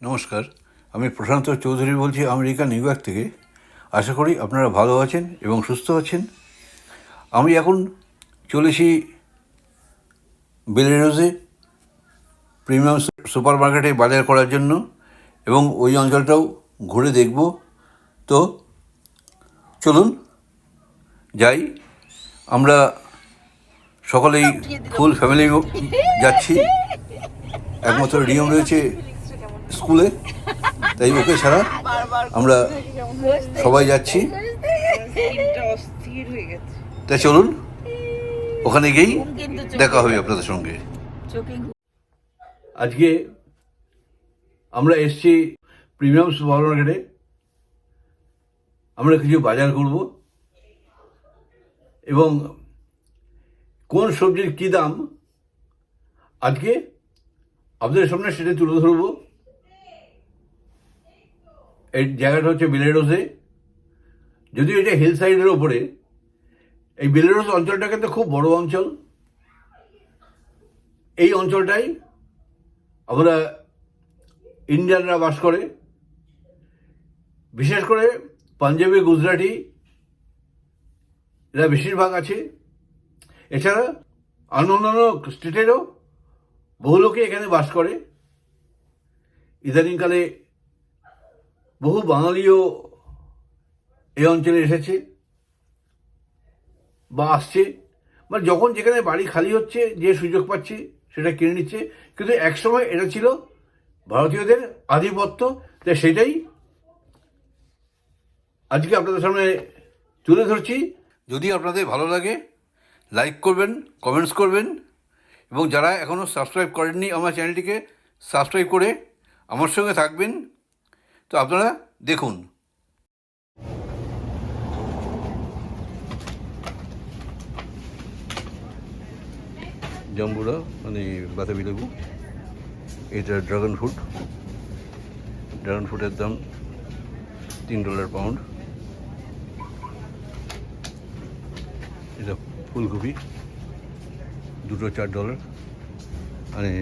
নমস্কার আমি প্রশান্ত চৌধুরী বলছি আমেরিকা নিউ ইয়র্ক থেকে। আশা করি আপনারা ভালো আছেন এবং সুস্থ আছেন। আমি এখন চলেছি বেলেরোজে প্রিমিয়াম সুপার মার্কেটে বাজার করার জন্য এবং ওই অঞ্চলটাও ঘুরে দেখব। তো চলুন যাই। আমরা সকলেই ফুল ফ্যামিলি যাচ্ছি। একমাত্র নিয়ম রয়েছে স্কুলে। তাই ওকে ছাড়া আমরা সবাই যাচ্ছি। দিনটা অস্থির হয়ে গেছে। তাই চলুন ওখানে গিয়েই দেখা হবে আপনাদের সঙ্গে। আজকে আমরা এসছি প্রিমিয়াম সুপার মার্কেটে আমরা কিছু বাজার করব এবং কোন সবজির কী দাম আজকে আপনাদের সামনে সেটা তুলে ধরবো। এই জায়গাটা হচ্ছে বেলেরোসে যদিও এটা হিল সাইডের ওপরে এই বেলেরোস অঞ্চলটা কিন্তু খুব বড় অঞ্চল। এই অঞ্চলটাই আমরা ইন্ডিয়ানরা বাস করে। বিশেষ করে পাঞ্জাবি, গুজরাটি, এরা বেশিরভাগ আছে। এছাড়া অন্য অন্যান্য স্টেটেরও বহু লোকে এখানে বাস করে। ইদানিংকালে বহু বাঙালিও এই অঞ্চলে এসেছে বা আসছে। মানে যখন যেখানে বাড়ি খালি হচ্ছে, যে সুযোগ পাচ্ছে, সেটা কিনে নিচ্ছে। কিন্তু একসময় এটা ছিল ভারতীয়দের আধিপত্য। তাই সেটাই আজকে আপনাদের সামনে তুলে ধরছি। যদি আপনাদের ভালো লাগে, লাইক করবেন, কমেন্টস করবেন। এবং যারা এখনও সাবস্ক্রাইব করেননি আমার চ্যানেলটিকে, সাবস্ক্রাইব করে আমার সঙ্গে থাকবেন। তো আপনারা দেখুন। জাম্বুরা মানে বাতাবি লেবু এটা ড্রাগন ফ্রুট ড্রাগন ফ্রুটের দাম তিন ডলার পাউন্ড এটা ফুলকপি, দুটো চার ডলার মানে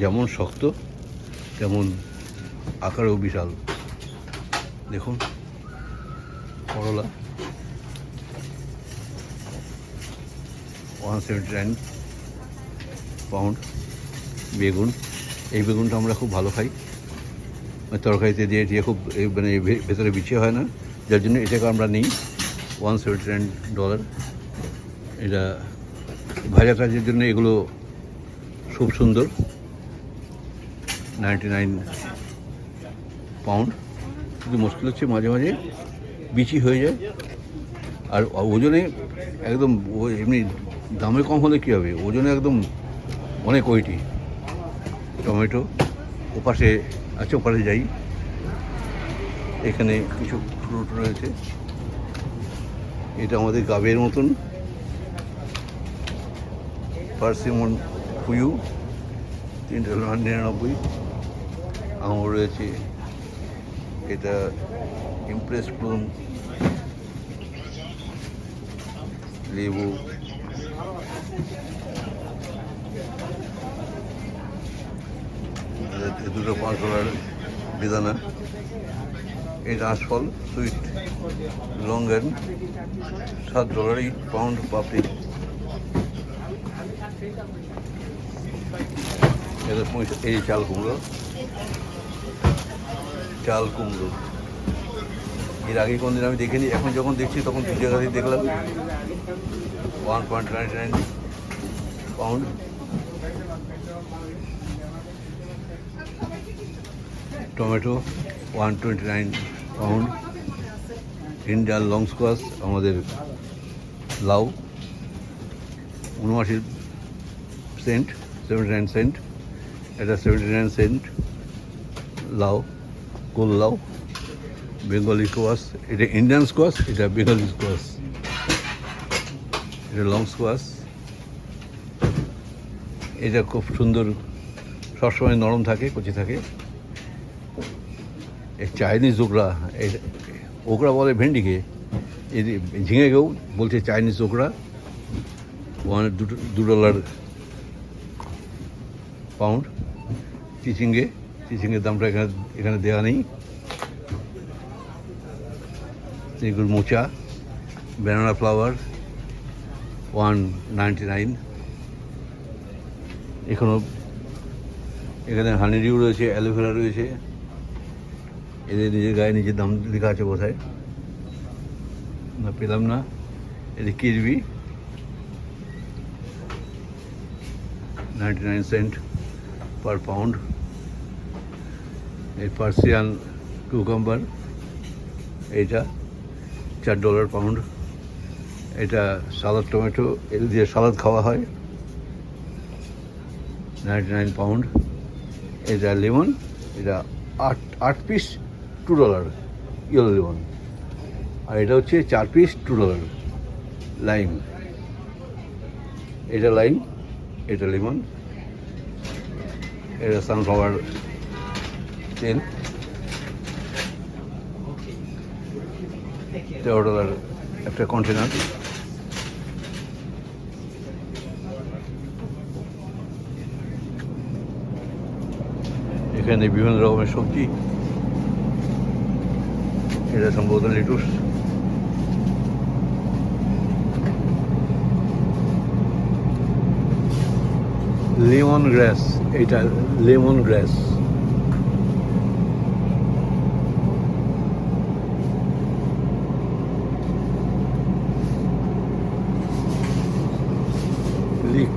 যেমন শক্ত, তেমন আকারেও বিশাল। দেখুন করলা ওয়ান সেভেন্টি নাইন পাউন্ড বেগুন। এই বেগুনটা আমরা খুব ভালো খাই। মানে তরকারিতে দিয়ে দিয়ে খুব মানে ভেতরে বিছিয়ে হয় না। যার জন্য এটাকে আমরা নিই। ওয়ান সেভেন্টি নাইন ডলার এটা ভাজা কাজের জন্য এগুলো খুব সুন্দর। নাইনটি নাইন পাউন্ড কিন্তু মুশকিল হচ্ছে, মাঝে মাঝে বিচি হয়ে যায়। আর ওজনে একদম এমনি দামে কম হলে কী হবে? ওজনে একদম অনেক ওয়েটি টমেটো ওপাশে আচ্ছা ওপাশে যাই। এখানে কিছু ফ্রুট রয়েছে। এটা আমাদের গাবের মতন। পার্সিমন ফুয়ু তিনটে নিরানব্বই। আঙুর রয়েছে এটা ইমপ্রেস প্লুম লেবু। দুটো পাঁচ ডলার বেদানা। এটা আঁশফল সুইট লঙ্গেন সাত ডলারই পাউন্ড পাপড়ি। এটা এই চাল কুমড়ো চাল, কুমড়ো। এর আগে কোনদিন আমি দেখিনি, এখন যখন দেখছি তখন দু জায়গাতেই দেখলাম। One point ninety nine pound tomato one twenty nine pound Indian long squash আমাদের লাউ। উনআশি সেন্ট সেভেন্টি নাইন সেন্ট এটা সেভেন্টি নাইন সেন্ট লাউ। গোল লাউ বেঙ্গলি স্কোয়াশ এটা ইন্ডিয়ান স্কোয়াশ এটা বেঙ্গলি স্কোয়াশ এটা লং স্কোয়াশ এটা খুব সুন্দর, সবসময় নরম থাকে, কচি থাকে। এই চাইনিজ ওকরা ওকরা বলে ভেন্ডিকে এই যে ঝিঙেকেও বলছে চাইনিজ ওকরা। ওয়ান দু ডলার পাউন্ড চিচিঙ্গে। চিচিংয়ের দামটা এখানে এখানে দেওয়া নেই। এগুলো মোচা banana flower one ninety nine এখনও এখানে হানিডিউ রয়েছে অ্যালোভেরা রয়েছে। এদের নিজের গায়ে নিজের দাম লেখা আছে কোথায় না, পেলাম না। এদের Kirby. Ninety nine cent per pound এই পার্সিয়ান কুকাম্বার এইটা চার ডলার পাউন্ড এটা সালাদ টমেটো এর দিয়ে সালাদ খাওয়া হয়। নাইনটি নাইন পাউন্ড এটা লেমন এটা আট আট piece two dollar yellow lemon আর এটা হচ্ছে চার পিস টু ডলার লাইম এটা লাইম এটা লেমন এটা সানফ্লাওয়ার তেল তেরো ডলার একটা কন্টেনার এখানে বিভিন্ন রকমের সবজি এটা সম্ভবত লেটুস লেমন গ্রাস এটা lemon grass leek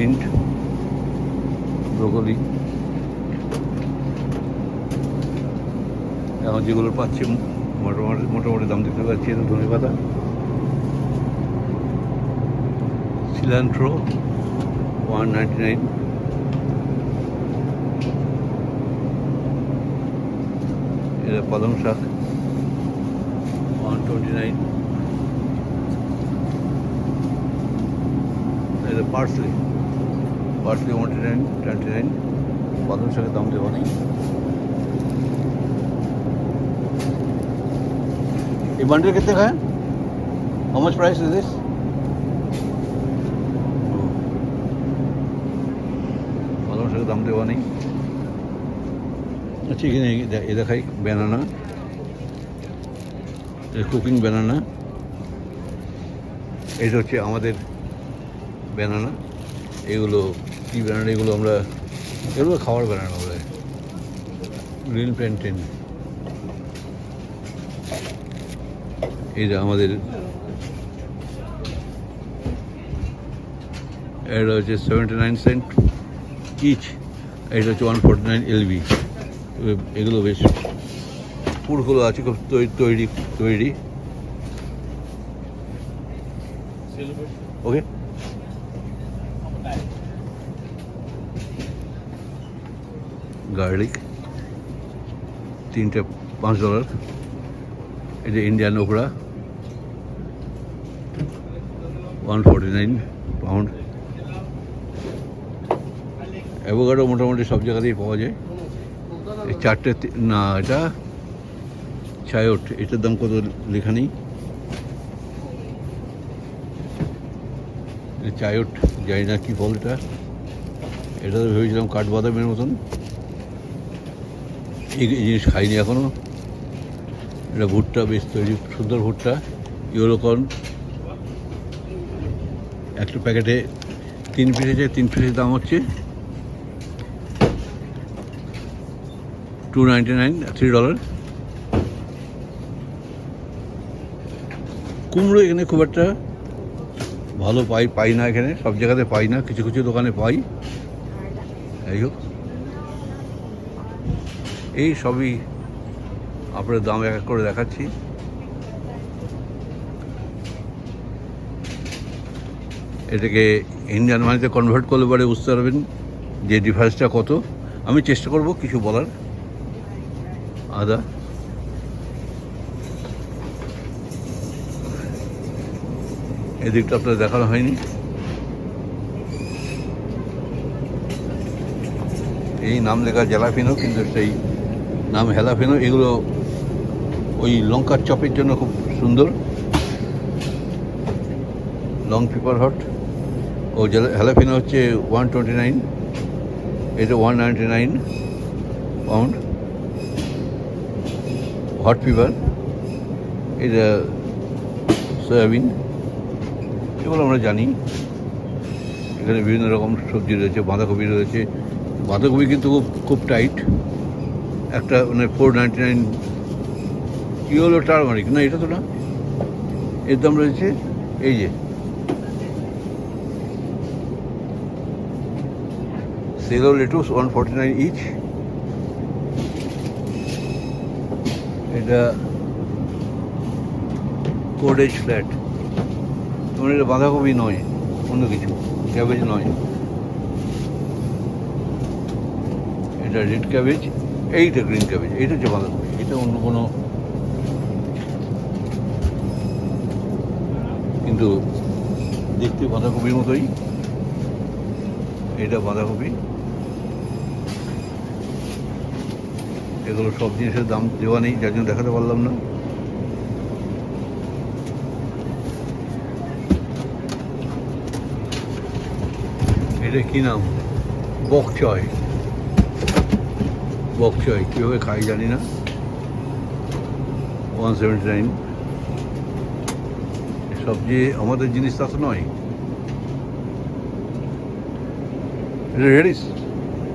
mint broccoli. এখন যেগুলো পাচ্ছি, মোটামুটি মোটামুটি দাম দেখতে পাচ্ছি, এটা ধনে পাতা। সিলান্ট্রো ওয়ান নাইনটি নাইন এটা পালং শাক ওয়ান টোয়েন্টি নাইন এটা parsley. parsley one nine twenty nine পালং শাকের দাম দেওয়া নেই ये बंडल कितने का है how much price is this পালং শাকের দাম দেওয়া নেই আচ্ছা এখানে এ দে- এ দেখাই ব্যানানা কুকিং ব্যানানা এটা হচ্ছে আমাদের ব্যানানা এগুলো কী ব্যানানা এগুলো আমরা এগুলো খাওয়ার বলে। গ্রিন প্যান্টেন এই যে আমাদের এটা হচ্ছে সেভেন্টি নাইন সেন্ট ইচ এটা হচ্ছে ওয়ান ফোর্টি নাইন এলবি এগুলো বেশ পুরগুলো আছে, খুব তৈরি তৈরি। ওকে গার্লিক তিনটে পাঁচ ডলার এটা Indian okra one forty nine pound avocado মোটামুটি সব জায়গাতেই পাওয়া যায়। এই চারটে না, এটা ছায়ট এটার দাম কত লেখা নেই। চায়ট, জানি না কী ফল এটা। এটা তো ভেবেছিলাম কাঠবাদামের মতন। এই জিনিস খাইনি এখনও এটা ভুট্টা বেশ তৈরি, সুন্দর ভুট্টা ইউরোকর্ন একটা প্যাকেটে তিন পিস তিন পিসের দাম হচ্ছে two ninety nine three dollar কুমড়ো এখানে খুব একটা ভালো পাই পাই না এখানে, সব জায়গাতে পাই না, কিছু কিছু দোকানে পাই। যাই হোক। এই সবই আপনার দাম এক এক করে দেখাচ্ছি। এটাকে ইন্ডিয়ান মানিতে কনভার্ট করলে পরে বুঝতে পারবেন যে ডিফারেন্সটা কত। আমি চেষ্টা করব কিছু বলার। আদা। এদিকটা আপনার দেখানো হয়নি। এই নাম লেখা জেলাফিনো কিন্তু সেই নাম হেলাফিনো, এগুলো ওই লঙ্কার চপের জন্য খুব সুন্দর। Long pepper hot. ও হ্যালাফিনো হচ্ছে ওয়ান টোয়েন্টি নাইন। এটা one ninety nine pound. Hot pepper. এটা সয়াবিন। এগুলো আমরা জানি। এখানে বিভিন্ন রকম সবজি রয়েছে, বাঁধাকপি রয়েছে। বাঁধাকপি কিন্তু খুব খুব টাইট। একটা মানে ফোর নাইনটি নাইন হলো টার্মারিক না এটা তো না? এর দাম রয়েছে, এই যে। Cello lettuce one forty nine each এটা কোডেজ ফ্ল্যাট তোমার এটা বাঁধাকপি নয়, অন্য কিছু ক্যাবেজ নয়। এটা রেড ক্যাবেজ এইটা গ্রিন ক্যাবেজ এইটা হচ্ছে বাঁধাকপি এটা অন্য কোনো কিন্তু দেখতে বাঁধাকপির মতোই। এটা বাঁধাকপি। এগুলো সব জিনিসের দাম দেওয়া নেই, যার জন্য দেখাতে পারলাম না। এটা কি নাম? বকচয় বকচয় কীভাবে খাই জানি না। ওয়ান সেভেন্টি নাইন সবজি আমাদের জিনিস তা তো নয়। এটা রেডিস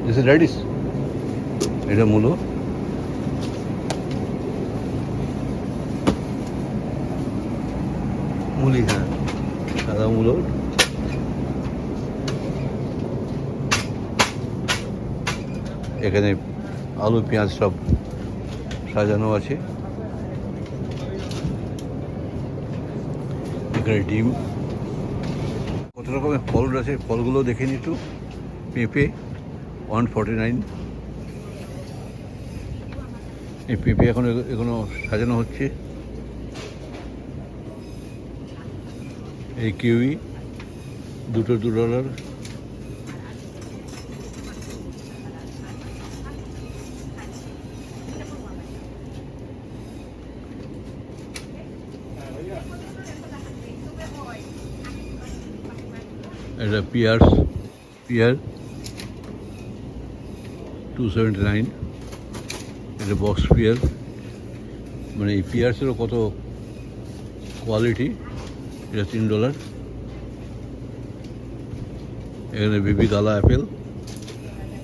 দিস রেডিস এটা মূলো। মুলি হ্যাঁ। সাদা মূলো। এখানে আলু, পেঁয়াজ সব সাজানো আছে। এখানে ডিম। কত রকমের ফল আছে? ফলগুলো দেখে নি একটু। পেঁপে ওয়ান ফর্টি নাইন এই পেঁপে এখন এখনও সাজানো হচ্ছে। এই কিউই, দুটো দু ডলার এটা pears pear two seventy nine এটা বক্স পিয়ার মানে এই পিয়ার্সেরও কত কোয়ালিটি এটা তিন ডলার এখানে বিবি gala apple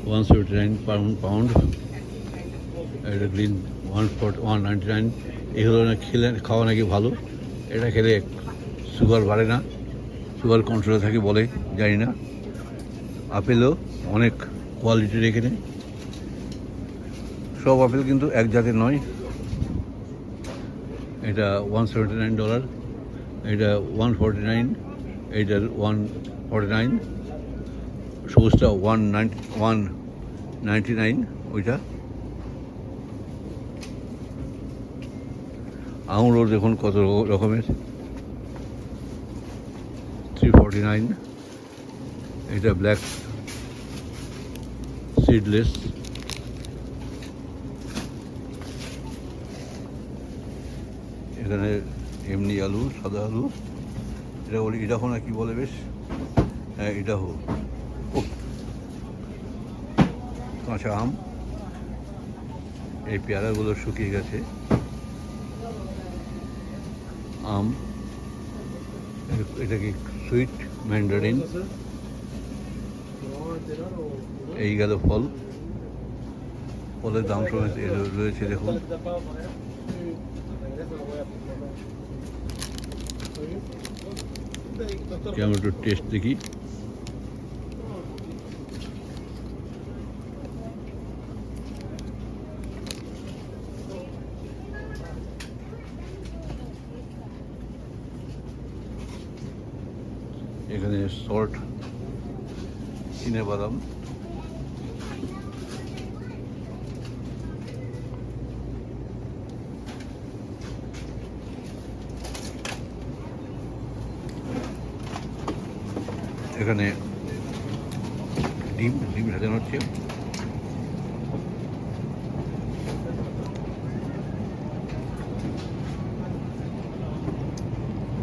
one seventy nine pound pound এটা green one four one ninety nine এগুলো না খেলে, খাওয়া নাকি ভালো। এটা খেলে সুগার বাড়ে না। সুগার কন্ট্রোলে থাকে বলে, জানি না। আপেলও অনেক কোয়ালিটির এখানে। সব আপেল কিন্তু এক জাতের নয়। এটা ওয়ান সেভেন্টি নাইন ডলার এটা ওয়ান ফর্টি নাইন এইটার one forty nine সবুজটা one ninety one ninety nine ওইটা। আঙুরও দেখুন কত রকমের। ফর্টি নাইন এটা ব্ল্যাক সিডলেস এখানে এমনি আলু, সাদা আলু। এটা বলি ইডাহো না, কি বলে বেশ? হ্যাঁ ইডাহো ও, কাঁচা আম। এই পেয়ারাগুলো শুকিয়ে গেছে। আম। এটা- এটা কি সুইট ম্যান্ডারিন। এই গেল ফল। ফলের দাম সমেত রয়েছে দেখুন। টেস্ট দেখি। এখানে সল্ট চিনে বাদাম। এখানে ডিম ডিম সাজানো হচ্ছে।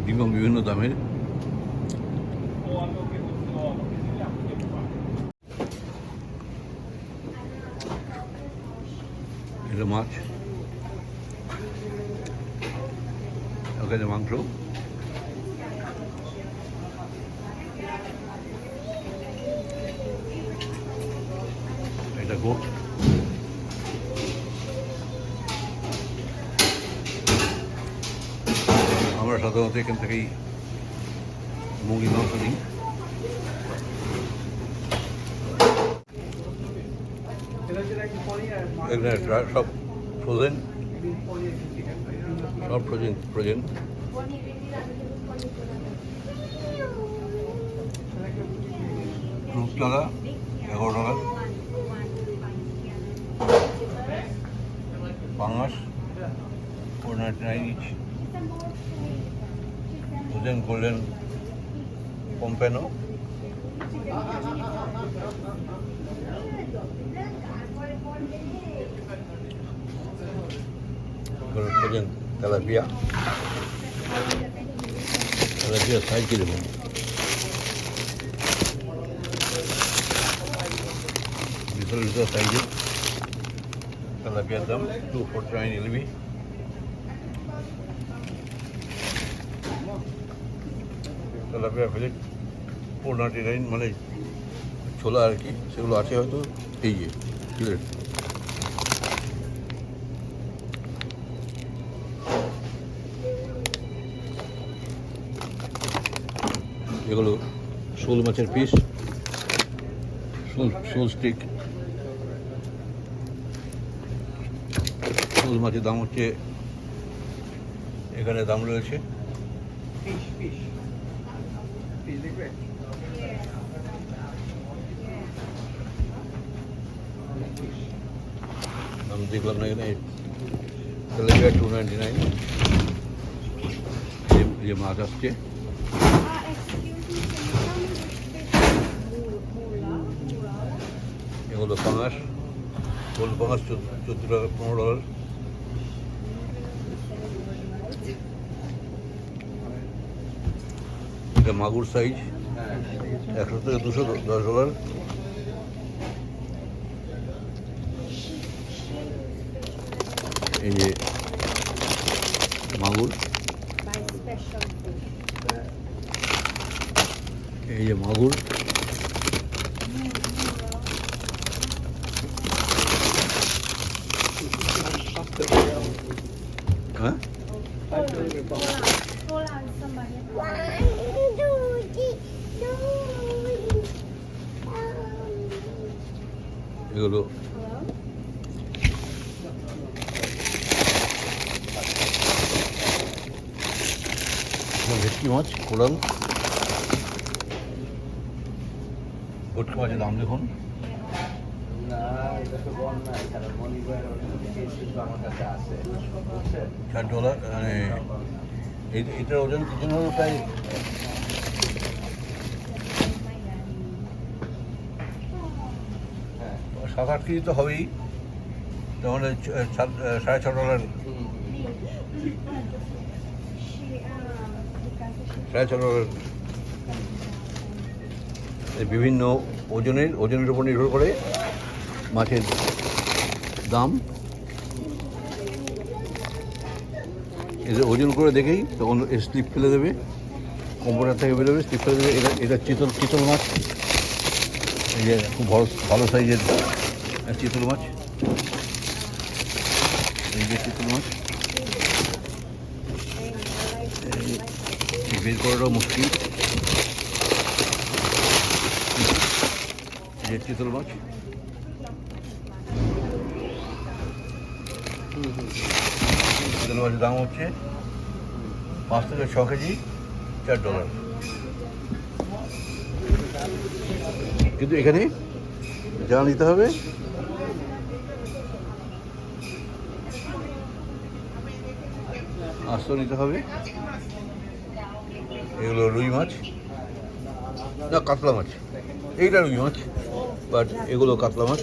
ডিম বিভিন্ন দামের এটা মাছ ওখানে মাংস গোট আমরা সাধারণত এখান থেকেই মুরগির মাংস নিই এখানে সব ফ্রোজেন সব ফ্রোজেন ফ্রোজেন রূপচাঁদা এগারো টাকা 1,290 Then golden pompeno. Golden talabia talabia size কিরকম বিশাল বিশাল সাইজের তালাপিয়ার দাম two four টাইন tilapia plate four ninety nine মানে ছোলা আর কি সেগুলো আছে হয়তো এই যে প্লেট এগুলো শোল মাছের পিস শোল শোল স্টিক শোল মাছের দাম হচ্ছে এখানে দাম রয়েছে Fish, fish. দেখলাম না এখানে তেলাপিয়া টু নাইনটি নাইন যে মাছ আসছে এগুলো পাঙাশ গোল পাঙাশ চোদ্দ টাকা পনেরো ডলার এটা মাগুর সাইজ একশো থেকে দুশো দশ ডলার এই যে মাগুর। এই যে মাগুর। ভেটকি মাছ? কোরাল। ভটকি মাছের দাম দেখুন। কাছে? ষাট ডলার মানে এটার ওজন ওজন হলো প্রায় হ্যাঁ। সাত আট কেজি তো হবেই। তখন ওই সাড়ে ছ ডলার সাড়ে বিভিন্ন ওজনের ওজনের উপর নির্ভর করে মাছের দাম। এদের ওজন করে দেখেই তখন স্লিপ ফেলে দেবে কম্পিউটার থেকে বেরোবে স্লিপ ফেলে দেবে। এটা এটা চিতল চিতল মাছ। এই যে খুব ভালো ভালো সাইজের চিতল মাছ। এই যে চিতল মাছ এই- এই বের করাটাও মুশকিল। চিতল মাছ। চিতল মাছের দাম হচ্ছে পাঁচ থেকে ছ কেজি, চার ডলার। কিন্তু এখানে যা নিতে হবে, আস্ত নিতে হবে। এগুলো রুই মাছ। না কাতলা মাছ। এইটা রুই মাছ বাট এগুলো কাতলা মাছ।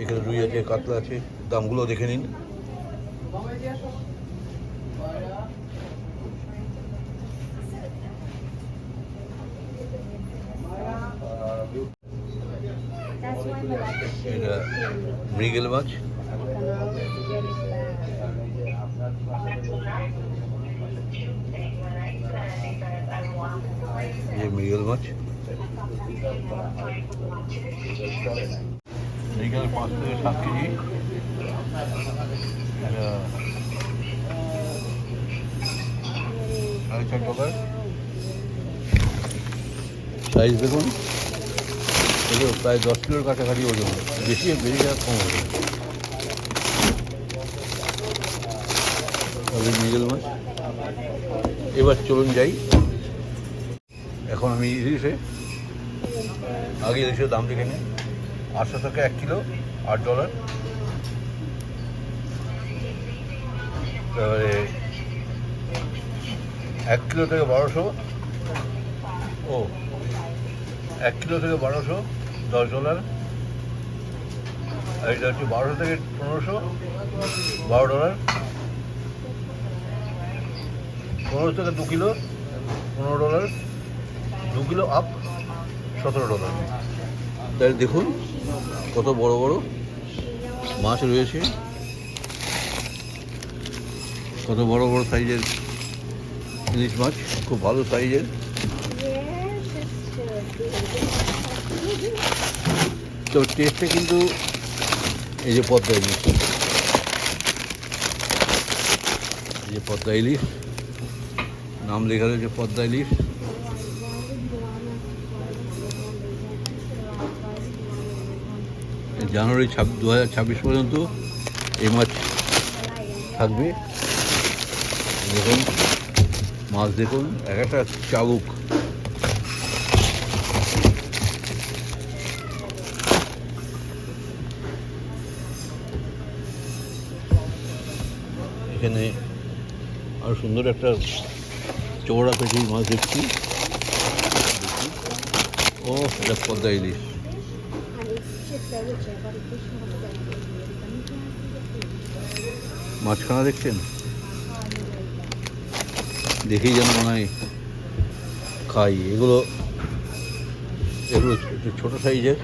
এখানে রুই আছে কাতলা আছে দামগুলো দেখে নিন। মৃগেল মাছ। এই মৃগেল পাঁচ থেকে সাত কেজি সাড়ে চার টাকার সাইজ দেখুন। এগুলো প্রায় দশ কিলোর কাছাকাছি ওজন বেশি বেশি কম হবে তবে মৃগেল মাছ। এবার চলুন যাই। এখন আমি ইলিশে। আগে ইলিশের দাম দেখে নিই। আটশো টাকা এক কিলো, আট ডলার তারপরে এক কিলো থেকে বারোশো। ও, এক কিলো থেকে বারোশো, দশ ডলার আর এটা হচ্ছে বারোশো থেকে পনেরোশো, বারো ডলার পনেরোশো থেকে দু কিলো, পনেরো ডলার দু কিলো আপ সতেরো ডলার তাই দেখুন, কত বড় বড় মাছ রয়েছে। কত বড় বড় সাইজের ইলিশ মাছ, খুব ভালো সাইজের তো টেস্টে কিন্তু এই যে পদ্মা ইলিশ। এই যে পদ্মা ইলিশ। নাম লেখা রয়েছে পদ্মা ইলিশ। জানুয়ারি ছাব্বিশ দু হাজার ছাব্বিশ পর্যন্ত এই মাছ থাকবে। দেখুন, মাছ দেখুন, এক একটা চাবুক। এখানে আরও সুন্দর একটা চৌড়া পেটি মাছ দেখছি। দেখি। ও, এটা পদ্মা ইলিশ। মাছখানা দেখছেন? দেখেই যেন মনে হয় খাই। এগুলো এগুলো ছোটো সাইজের।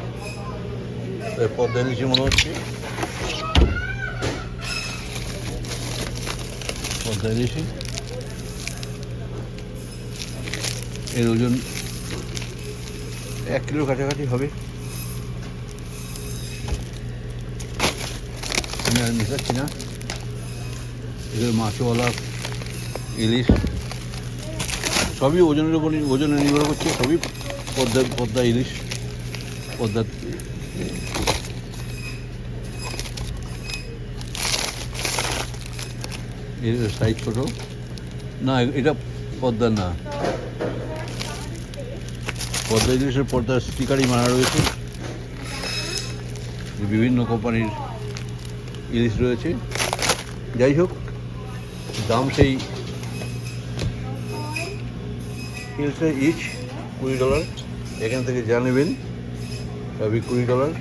পদ্মা ইলিশই মনে হচ্ছে। এর ওজন এক কিলোর কাছাকাছি হবে আমি আর মেশাচ্ছি না এগুলো মাছওয়ালা ইলিশ সবই ওজনের উপর ওজনে নির্ভর করছে সবই পদ্মা পদ্মা ইলিশ পদ্মা এর সাইজ ছোটো না এটা পদ্মার না পদ্মা ইলিশের পর্দার স্টিকারই মারা রয়েছে বিভিন্ন কোম্পানির ইলিশ রয়েছে। যাই হোক, দাম সেই ইলিশে ইচ কুড়ি ডলার। এখান থেকে যা নেবেন, সবই কুড়ি ডলার।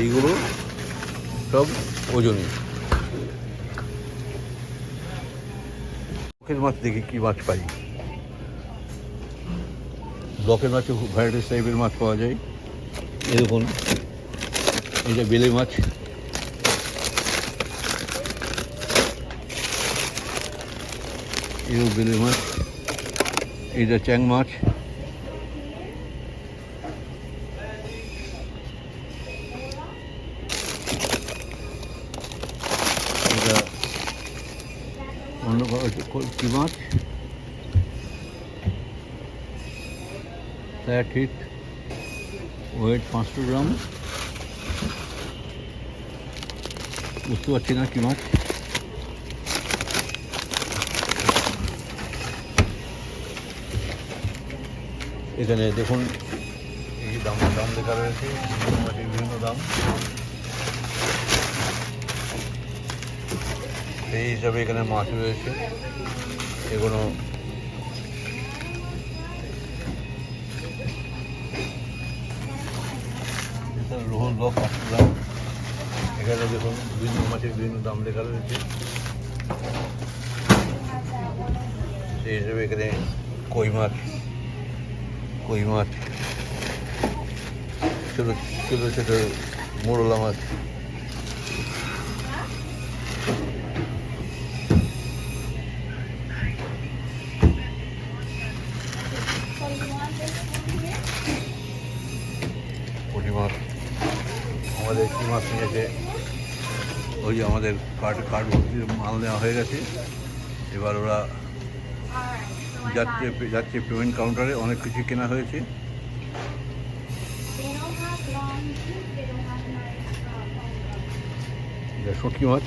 এইগুলো সব ওজনই ব্লকের মাছ দেখি কী মাছ পাই? ব্লকের মাছে ভ্যারাইটিস টাইপের মাছ পাওয়া যায়। এরকম এটা বেলে মাছ। এও বেলে মাছ। এটা চ্যাং মাছ। এটা অন্য কি মাছ। ফ্ল্যাট হিট ওয়েট পাঁচশো গ্রাম। বুঝতে পারছি না কি মাছ। এখানে দেখুন। এই দাম দাম লেখা রয়েছে বিভিন্ন দাম। সেই হিসাবে এখানে মাছ রয়েছে। এগুলো রোহন লক পাঁচশো গ্রাম এখানে দেখুন, বিভিন্ন মাছের বিভিন্ন দাম লেখা রয়েছে। সেই হিসেবে এখানে কই মাছ কই মাছ ছোটো ছোটো ছোটো মোরলা মাছ পুঁটি মাছ আমাদের মাছ ওই আমাদের কাঠ কাঠ মাল নেওয়া হয়ে গেছে। এবার ওরা যাচ্ছে যাচ্ছে পেমেন্ট কাউন্টারে অনেক কিছু কেনা হয়েছে। শুটকি মাছ।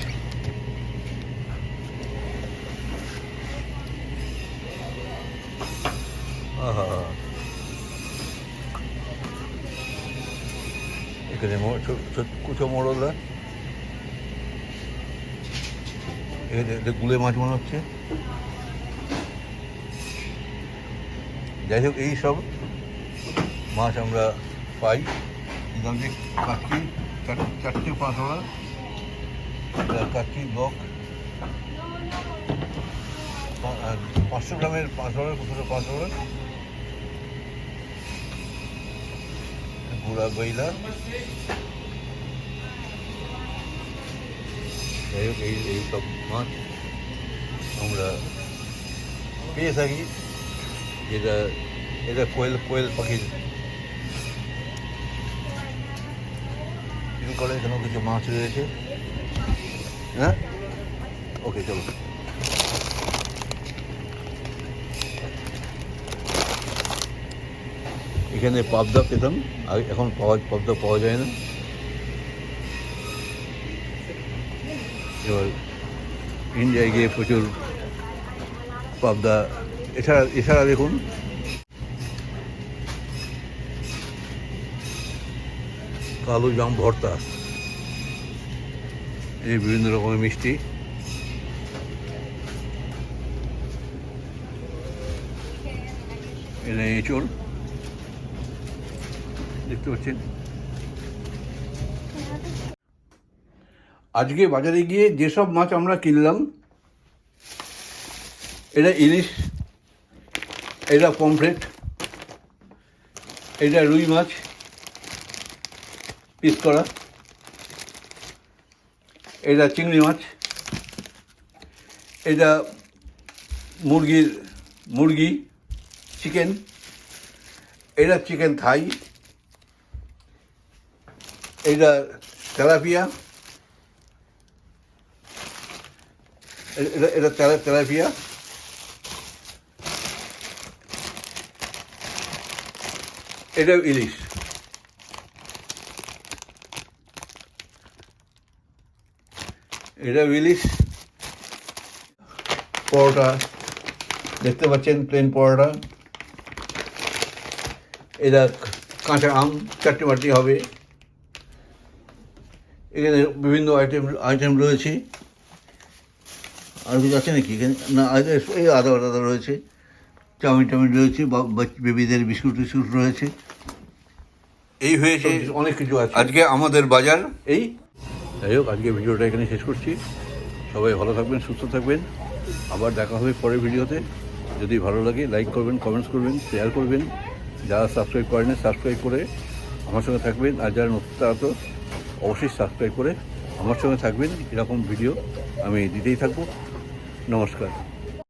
এখানে কুচো মোড়লা এখানে গুলে মাছ মনে হচ্ছে। যাই হোক, এই সব মাছ আমরা পাই। যে কাচ্চি চার- চারটে পাঁচড়া কাচ্চি বক পাঁচশো গ্রামের পাঁচড়া কতটা পাঁচড়া গুড়া যাই হোক, এই এই সব মাছ আমরা পেয়ে থাকি। যেটা এটা কোয়েল কোয়েল পাখির করে এখানেও কিছু মাছ রয়েছে। হ্যাঁ? ওকে, চলো। এখানে পাবদা পেতাম এখন পাওয়া, পাবদা পাওয়া যায় না। ইন্ডিয়ায় গিয়ে প্রচুর পাবদা এছাড়া এছাড়া দেখুন। কালো জাম ভর্তা। এই বিভিন্ন রকমের মিষ্টি। এটা এঁচড়। দেখতে পাচ্ছেন? আজকে বাজারে গিয়ে যেসব মাছ আমরা কিনলাম এটা ইলিশ এটা পমফ্রেট এটা রুই মাছ পিস করা। এটা চিংড়ি মাছ এটা মুরগির, মুরগি চিকেন এটা চিকেন থাই এটা তেলাপিয়া এটা এটা তেলাপিয়া। এটা ইলিশ। এটা ইলিশ। পরোটা। দেখতে পাচ্ছেন প্লেন পরোটা। এটা কাঁচা আম, চারটে বাটি হবে। এখানে বিভিন্ন আইটেম আইটেম রয়েছে। আর কিছু আছে নাকি? এখানে না এই আদা আদা রয়েছে। চাউমিন টাউমিন রয়েছে বেবিদের বিস্কুট টিস্কুট রয়েছে। এই হয়েছে অনেক কিছু আছে। আজকে আমাদের বাজার। এই যাই হোক আজকে ভিডিওটা এখানে শেষ করছি। সবাই ভালো থাকবেন সুস্থ থাকবেন। আবার দেখা হবে পরের ভিডিওতে। যদি ভালো লাগে লাইক করবেন কমেন্টস করবেন শেয়ার করবেন। যারা সাবস্ক্রাইব করেন সাবস্ক্রাইব করে আমার সঙ্গে থাকবেন। আর যারা নতুন তারা তো অবশ্যই সাবস্ক্রাইব করে আমার সঙ্গে থাকবেন। এরকম ভিডিও আমি দিতেই থাকব। নমস্কার।